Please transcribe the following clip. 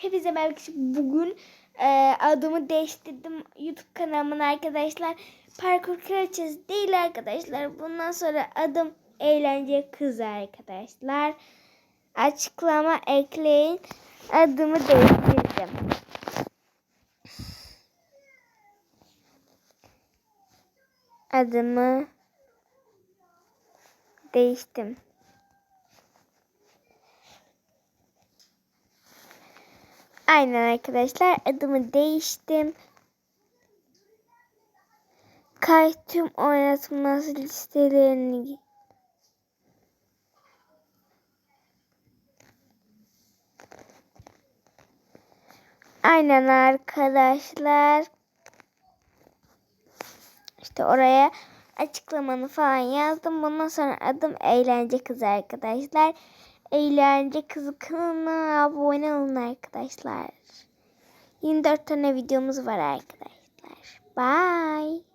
Hepinize belki bugün e, adımı değiştirdim YouTube kanalımın arkadaşlar. Parkur kraliçesi değil arkadaşlar. Bundan sonra adım eğlence kızı arkadaşlar. Açıklama ekleyin. Adımı değiştirdim. Adımı değiştim. Aynen arkadaşlar adımı değiştim. Kay tüm listelerini Aynen arkadaşlar. İşte oraya açıklamanı falan yazdım. Bundan sonra adım Eğlence Kızı arkadaşlar. Eğlence Kızı kanalına abone olun arkadaşlar. 24 tane videomuz var arkadaşlar. Bye.